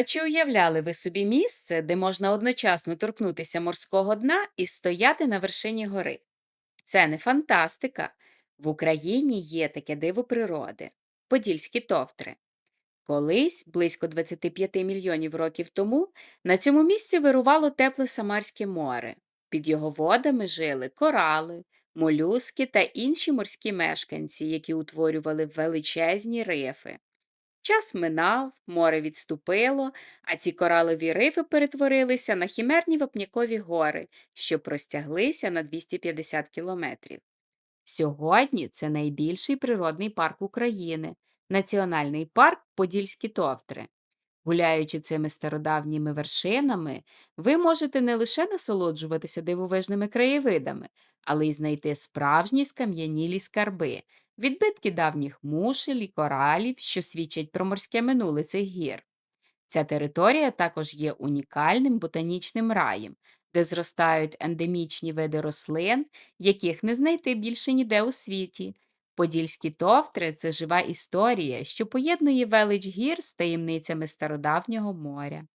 А чи уявляли ви собі місце, де можна одночасно торкнутися морського дна і стояти на вершині гори? Це не фантастика. В Україні є таке диво природи Подільські товтри. Колись, близько 25 мільйонів років тому, на цьому місці вирувало тепле Самарське море. Під його водами жили корали, молюски та інші морські мешканці, які утворювали величезні рифи. Час минав, море відступило, а ці коралові рифи перетворилися на хімерні вапнякові гори, що простяглися на 250 кілометрів. Сьогодні це найбільший природний парк України, національний парк Подільські товтри. Гуляючи цими стародавніми вершинами, ви можете не лише насолоджуватися дивовижними краєвидами, але й знайти справжні скам'янілі скарби, відбитки давніх мушель і коралів, що свідчать про морське минуле цих гір. Ця територія також є унікальним ботанічним раєм, де зростають ендемічні види рослин, яких не знайти більше ніде у світі. Подільські товтри це жива історія, що поєднує велич гір з таємницями стародавнього моря.